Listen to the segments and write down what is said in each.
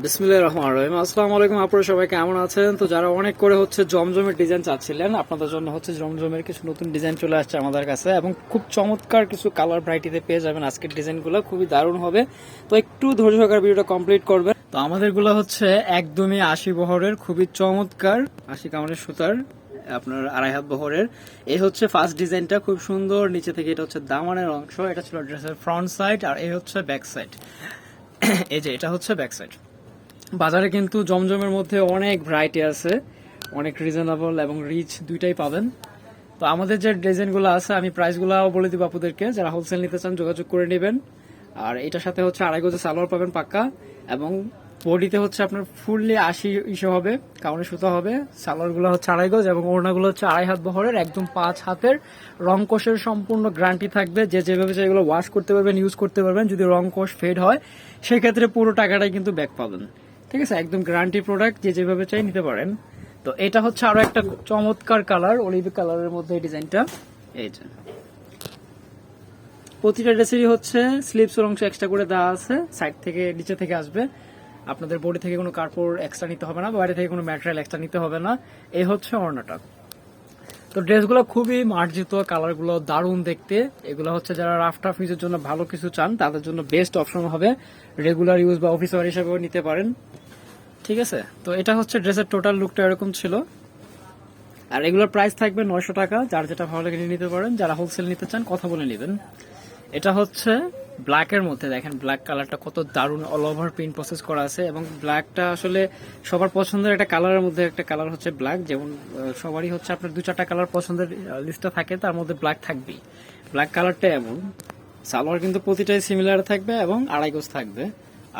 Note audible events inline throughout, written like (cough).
বিসমিল্লাহ রহমান রহিম। আসসালামু আলাইকুম, আপনারা সবাই কেমন আছেন? তো যারা অনেক করে হচ্ছে জমজমের ডিজাইন চাচ্ছিলেন, আপনাদের জন্য হচ্ছে জমজমের কিছু নতুন ডিজাইন চলে আসছে আমাদের কাছে এবং খুব চমৎকার কিছু কালার ভ্যারাইটিতে পেয়ে যাবেন আজকের ডিজাইনগুলো খুবই দারুণ হবে। তো একটু ধৈর্য সহকার ভিডিওটা কমপ্লিট করবেন। তো আমাদেরগুলো হচ্ছে একদমই আশি বহরের, খুবই চমৎকার আশি কামারের সুতার, আপনার আড়াই হাত বহরের। এই হচ্ছে ফার্স্ট ডিজাইনটা খুব সুন্দর। নিচে থেকে এটা হচ্ছে দামানের অংশ, এটা ছিল ড্রেসের ফ্রন্ট সাইড আর এই হচ্ছে ব্যাক সাইড এই যে, এটা হচ্ছে ব্যাক সাইড বাজারে কিন্তু জমজমের মধ্যে অনেক ভ্যারাইটি আছে। অনেক রিজনেবল এবং রিচ দুইটাই পাবেন। তো আমাদের যে ডিজাইনগুলো আছে, আমি প্রাইসগুলোও বলে দিব আপনাদেরকে। যারা হোলসেল নিতে চান, যোগাযোগ করে নেবেন। আর এটার সাথে হচ্ছে আড়াই গজে সালোয়ার পাবেন পাক্কা এবং বডিতে হচ্ছে আপনার ফুললি আশি ইসে হবে কাউনে সুতো হবে। সালোয়ারগুলো হচ্ছে আড়াই গজ এবং ওড়নাগুলো হচ্ছে আড়াই হাত বহরের, একদম পাঁচ হাতের। রং কোষের সম্পূর্ণ গ্যারান্টি থাকবে। যে যেভাবে এগুলো ওয়াশ করতে পারবেন ইউজ করতে পারবেন। যদি রং কোষ ফেড হয়, সেক্ষেত্রে পুরো টাকাটাই কিন্তু ব্যাক পাবেন। ঠিক আছে? একদম গ্যারান্টি প্রোডাক্ট যে যেভাবে চাই নিতে পারেন। তো এটা হচ্ছে আরও একটা চমৎকার কালার অলিভ কালারের মধ্যে এই ডিজাইনটা এই যে। প্রতিটা ড্রেসেরই হচ্ছে স্লিপস অংশ এক্সট্রা করে দেওয়া আছে সাইড থেকে নিচে থেকে আসবে। আপনাদের বডি থেকে কোনো কাপড় এক্সট্রা নিতে হবে না, বাইরে থেকে কোনো ম্যাটেরিয়াল এক্সট্রা নিতে হবে না। এই হচ্ছে অর্ণাটা তো ড্রেসগুলো খুবই মার্জিত কালারগুলো দারুণ দেখতে। এগুলো হচ্ছে যারা রাফ টাফ ইউজের জন্য ভালো কিছু চান, তাদের জন্য বেস্ট অপশন হবে। রেগুলার ইউজ বা অফিসার হিসেবেও নিতে পারেন। ঠিক আছে? তো এটা হচ্ছে ড্রেসের টোটাল লুকটা এরকম ছিল। আর এগুলোর প্রাইস থাকবে নয়শো টাকা, যার যেটা ভালো লাগে নিতে পারেন। যারা হোলসেল নিতে চান, কথা বলে নেবেন। এটা হচ্ছে ব্ল্যাকের মধ্যে, দেখেন ব্ল্যাক কালারটা কত দারুণ অল ওভার প্রিন্ট প্রসেস করা আছে। এবং ব্ল্যাকটা আসলে সবার পছন্দের একটা কালারের মধ্যে একটা কালার হচ্ছে ব্ল্যাক যেমন সবারই হচ্ছে আপনার দু চারটা কালার পছন্দের লিস্টটা থাকে, তার মধ্যে ব্ল্যাক থাকবেই। ব্ল্যাক কালারটা এমন। সালোয়ার কিন্তু প্রতিটাই সিমিলার থাকবে এবং আড়াই গোজ থাকবে।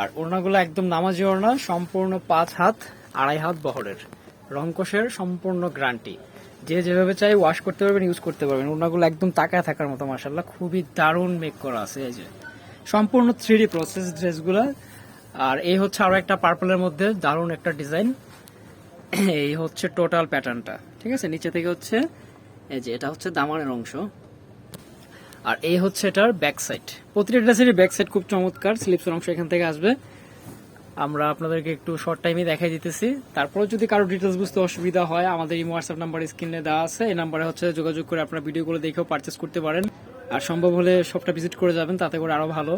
আর ওড়নাগুলো একদম নামাজি ওড়না, সম্পূর্ণ পাঁচ হাত, আড়াই হাত বহরের। রংকোশের সম্পূর্ণ গ্রান্টি যে যেভাবে চাই ওয়াশ করতে পারবেন ইউজ করতে পারবেন। ওড়নাগুলো একদম তাকায় থাকার মতো মাসাল্লাহ খুবই দারুণ মেক করা আছে, এই যে। সম্পূর্ণ থ্রি প্রসেস ড্রেসগুলো আর এই হচ্ছে আরও একটা পার্পলের মধ্যে দারুণ একটা ডিজাইন এই হচ্ছে টোটাল প্যাটার্নটা ঠিক আছে? নিচে থেকে হচ্ছে, এই যে, এটা হচ্ছে দামানের অংশ। আর এই হচ্ছে এটার ব্যাক সাইড প্রতিটা ড্রেসেরই ব্যাক সাইড খুব চমৎকার স্লিপসের অংশ এখান থেকে আসবে। আমরা আপনাদেরকে একটু শর্ট টাইমে দেখাই দিতেছি। তারপরে যদি কারও ডিটেলস বুঝতে অসুবিধা হয়, আমাদের এই হোয়াটসঅ্যাপ নাম্বার স্ক্রিনে দেওয়া আছে। এই নাম্বারে হচ্ছে যোগাযোগ করে আপনারা ভিডিওগুলো দেখেও পারচেস করতে পারেন। আর সম্ভব হলে সবটা ভিজিট করে যাবেন, তাতে করে আরও ভালো।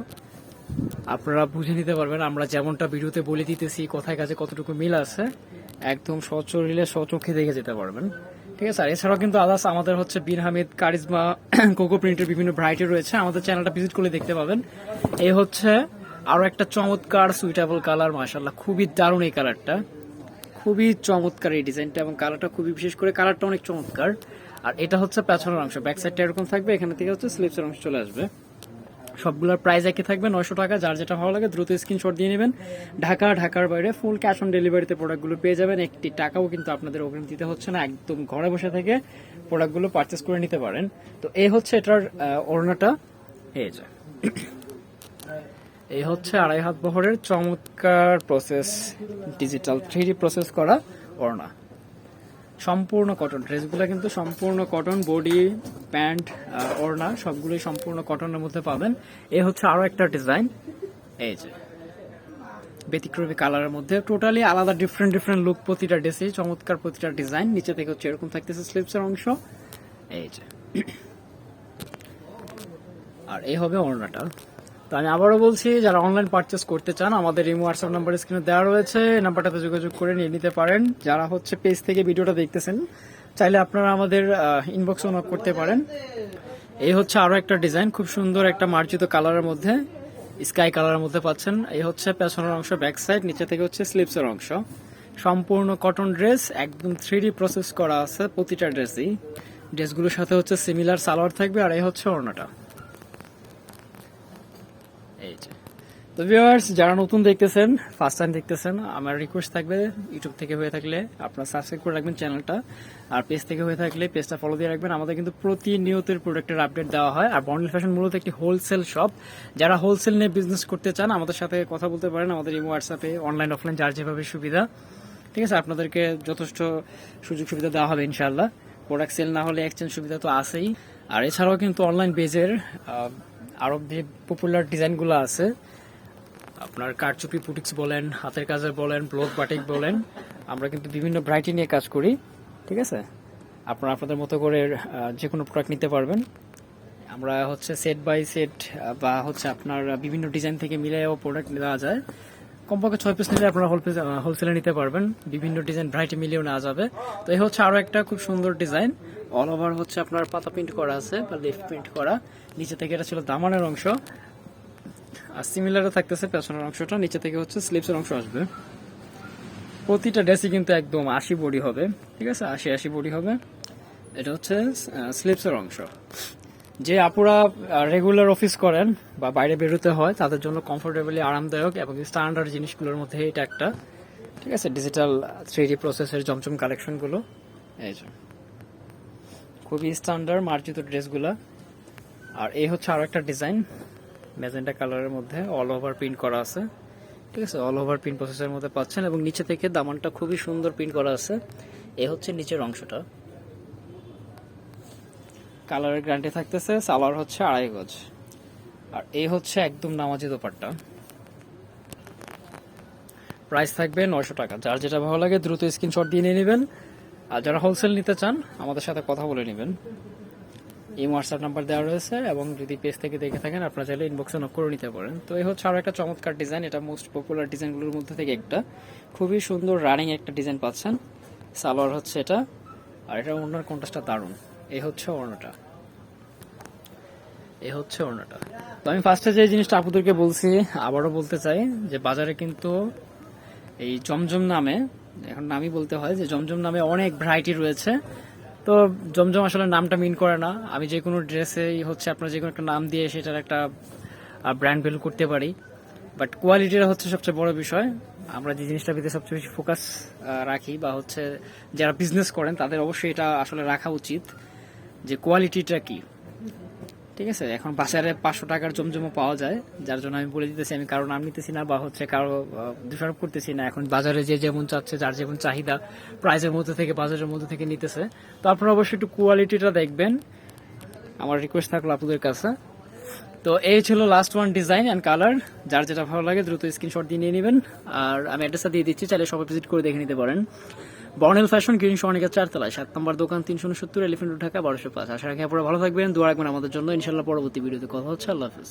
আপনারা বুঝে নিতে পারবেন, আমরা যেমনটা ভিডিওতে বলে দিতেছি, কোথায় কাছে কতটুকু মিল আছে, একদম সচরিলে সচক্ষে দেখে যেতে পারবেন। ঠিক আছে, আর এছাড়াও কিন্তু আদার্স আমাদের হচ্ছে বিন হামিদ, কারিজমা, (clears throat) কোকো প্রিন্টের বিভিন্ন ভ্যারাইটি রয়েছে। আমাদের চ্যানেলটা ভিজিট করলে দেখতে পাবেন। এই হচ্ছে আরও একটা চমৎকার সুইটেবল কালার মাশাল্লাহ খুবই দারুণ এই কালারটা খুবই চমৎকার এই ডিজাইনটা এবং কালারটা খুবই বিশেষ করে কালারটা অনেক চমৎকার। আর এটা হচ্ছে পেছনের অংশ ব্যাক সাইডটা এরকম থাকবে, এখানে থেকে হচ্ছে স্লিপসের অংশ চলে আসবে। সবগুলোর প্রাইস একই থাকবে, নয়শো টাকা। যার যেটা ভালো লাগে দ্রুত স্ক্রিনশট দিয়ে নেবেন। ঢাকা, ঢাকার বাইরে ফুল ক্যাশ অন ডেলিভারিতে প্রোডাক্টগুলো পেয়ে যাবেন। একটি টাকাও কিন্তু আপনাদের অগ্রিম দিতে হচ্ছে না, একদম ঘরে বসে থেকে প্রোডাক্টগুলো পারচেস করে নিতে পারেন। তো এই হচ্ছে এটার ওড়নাটা। এই যে। এই হচ্ছে আড়াই হাত বহরের চমৎকার প্রসেস ডিজিটাল থ্রি প্রসেস করা ওড়না। সম্পূর্ণ কটন ড্রেসগুলো কিন্তু সম্পূর্ণ কটন বডি প্যান্ট ওড়না, সবগুলোই সম্পূর্ণ কটনের মধ্যে পাবেন। এ হচ্ছে আরও একটা ডিজাইন। এই যে, ব্যতিক্রমী কালারের মধ্যে। টোটালি আলাদা ডিফারেন্ট ডিফারেন্ট লুক প্রতিটা ড্রেসে চমৎকার প্রতিটা ডিজাইন। নিচে থেকে হচ্ছে এরকম থাকতেছে স্লিপসের অংশ। এই যে, আর এই হবে ওড়নাটা। তো আমি আবারও বলছি, যারা অনলাইন পারচেস করতে চান, আমাদের এই হোয়াটসঅ্যাপ নাম্বার স্ক্রিনে দেওয়া রয়েছে। নাম্বারটাতে যোগাযোগ করে নিয়ে নিতে পারেন। যারা হচ্ছে পেজ থেকে ভিডিওটা দেখতেছেন চাইলে আপনারা আমাদের ইনবক্সও অন করতে পারেন। এই হচ্ছে আরও একটা ডিজাইন খুব সুন্দর একটা মার্জিত কালারের মধ্যে স্কাই কালারের মধ্যে পাচ্ছেন। এই হচ্ছে পেছনের অংশ ব্যাক সাইড নিচে থেকে হচ্ছে স্লিপসের অংশ। সম্পূর্ণ কটন ড্রেস একদম থ্রি প্রসেস করা আছে প্রতিটা ড্রেসই ড্রেসগুলোর সাথে হচ্ছে সিমিলার সালোয়ার থাকবে, আর এই হচ্ছে ওড়নাটা এই যে তো ভিউয়ার্স যারা নতুন দেখতেছেন ফার্স্ট টাইম দেখতেছেন, আমার রিকোয়েস্ট থাকবে ইউটিউব থেকে হয়ে থাকলে আপনারা সাবস্ক্রাইব করে রাখবেন চ্যানেলটা আর পেজ থেকে হয়ে থাকলে পেজটা ফলো দিয়ে রাখবেন। আমাদের কিন্তু প্রতিনিয়তের প্রোডাক্টের আপডেট দেওয়া হয়। আর বন্ডেল ফ্যাশন মূলত একটি হোলসেল শপ যারা হোলসেল নিয়ে বিজনেস করতে চান, আমাদের সাথে কথা বলতে পারেন। আমাদের এই হোয়াটসঅ্যাপে অনলাইন অফলাইন যার যেভাবে সুবিধা। ঠিক আছে? আপনাদেরকে যথেষ্ট সুযোগ সুবিধা দেওয়া হবে ইনশাল্লাহ প্রোডাক্ট সেল না হলে এক্সচেঞ্জ সুবিধা তো আছেই। আর এছাড়াও কিন্তু অনলাইন বেজের আরও যে পপুলার ডিজাইনগুলো আছে আপনার কারচুপি, পুটিক্স বলেন, হাতের কাজের বলেন, ব্লক বাটিক বলেন, আমরা কিন্তু বিভিন্ন ভ্যারাইটি নিয়ে কাজ করি, ঠিক আছে? আপনারা আপনাদের মতো করে যে কোনো প্রোডাক্ট নিতে পারবেন। আমরা হচ্ছে সেট বাই সেট বা হচ্ছে আপনার বিভিন্ন ডিজাইন থেকে মিলেও প্রোডাক্ট নেওয়া যায়। কমপক্ষে ছয় পিস নিলে আপনারা হোলসেলে নিতে পারবেন। বিভিন্ন ডিজাইন ভ্যারাইটি মিলিয়েও নেওয়া যাবে। তো এই হচ্ছে আরও একটা খুব সুন্দর ডিজাইন অল ওভার হচ্ছে আপনার পাতা প্রিন্ট করা আছে, বা লিফ প্রিন্ট করা। নিচে থেকে এটা ছিল দামানের অংশ। আর সিমিলারও থাকতেছে পেছনের অংশটা, নিচে থেকে হচ্ছে স্লিপসের অংশ আসবে। প্রতিটা ড্রেসই কিন্তু একদম আশি বডি হবে, ঠিক আছে? আশি আশি বডি হবে। এটা হচ্ছে স্লিপসের অংশ। যে আপুরা রেগুলার অফিস করেন বা বাইরে বেরোতে হয়, তাদের জন্য কমফোর্টেবলি আরামদায়ক এবং স্ট্যান্ডার্ড জিনিসগুলোর মধ্যে এটা একটা, ঠিক আছে? ডিজিটাল থ্রি ডি প্রসেসের জমজম কালেকশনগুলো এই যে। খুবই স্ট্যান্ডার্ড মার্জিত ড্রেসগুলো। আর এই হচ্ছে আরও একটা ডিজাইন ম্যাজেন্টা কালারের মধ্যে অল ওভার প্রিন্ট করা আছে। ঠিক আছে? অল ওভার প্রিন্ট প্রসেসের মধ্যে পাচ্ছেন এবং নিচে থেকে দামানটা খুবই সুন্দর প্রিন্ট করা আছে। এ হচ্ছে নিচের অংশটা। কালারের গ্যারান্টি থাকতেছে, সালোয়ার হচ্ছে আড়াই গজ। আর এই হচ্ছে একদম নামাজি দোপাট্টা। প্রাইস থাকবে নয়শো টাকা। যার যেটা ভালো লাগে দ্রুত স্ক্রিনশট দিয়ে নিয়ে নেবেন। আর যারা হোলসেল নিতে চান, আমাদের সাথে কথা বলে নেবেন। এই হোয়াটসঅ্যাপ নাম্বার দেওয়া রয়েছে, এবং যদি পেজ থেকে দেখে থাকেন, আপনারা চাইলে ইনবক্সে নক করে নিতে পারেন। তো এই হচ্ছে আরও একটা চমৎকার ডিজাইন এটা মোস্ট পপুলার ডিজাইনগুলোর মধ্যে থেকে একটা। খুবই সুন্দর রানিং একটা ডিজাইন পাচ্ছেন। সালোয়ার হচ্ছে এটা, আর এটা ওনার কন্ট্রাস্টটা দারুণ। এই হচ্ছে ওড়নাটা। এই হচ্ছে ওড়নাটা। তো আমি ফার্স্টে যে জিনিসটা আপুদেরকে বলছি, আবারও বলতে চাই যে বাজারে কিন্তু এই জমজম নামে, এখন নামই বলতে হয় যে জমজম নামে অনেক ভ্যারাইটি রয়েছে। তো জমজম আসলে নামটা মিন করে না। আমি যে কোনো ড্রেসেই হচ্ছে আপনার যে কোনো একটা নাম দিয়ে সেটার একটা ব্র্যান্ড ভ্যালু করতে পারি। বাট কোয়ালিটিটা হচ্ছে সবচেয়ে বড় বিষয়। আমরা যে জিনিসটার ভিতরে সবচেয়ে বেশি ফোকাস রাখি বা হচ্ছে যারা বিজনেস করেন, তাদের অবশ্যই এটা আসলে রাখা উচিত যে কোয়ালিটিটা কি। ঠিক আছে, এখন বাজারে পাঁচশো টাকার জমজমও পাওয়া যায়, যার জন্য আমি বলে দিতেছি, আমি কারও নাম নিতেছি না বা হচ্ছে কারও দোষারোপ করতেছি না। এখন বাজারে যে যেমন চাচ্ছে, যার যেমন চাহিদা প্রাইজের মধ্যে থেকে, বাজারের মধ্যে থেকে নিতেছে। তো আপনারা অবশ্যই একটু কোয়ালিটিটা দেখবেন। আমার রিকোয়েস্ট থাকল আপনাদের কাছে। তো এই ছিল last one design and colour যার যেটা ভালো লাগে, দ্রুত স্ক্রিনশট দিয়ে নিয়ে নেবেন। আর আমি অ্যাড্রেসটা দিয়ে দিচ্ছি, চাইলে সবাই ভিজিট করে দেখে নিতে পারেন। বর্নেল ফ্যাশন গ্রিন সোনিকা চারতলায়, সাত নম্বর দোকান, তিনশো উনসত্তর এলিফেন্ট ঢাকা, বারোশো পাঁচ। আশা রাখি আপনারা ভালো থাকবেন, দোয়া রাখবেন আমাদের জন্য। ইনশাল্লাহ পরবর্তী ভিডিওতে কথা হচ্ছে। আল্লাহ হাফিজ।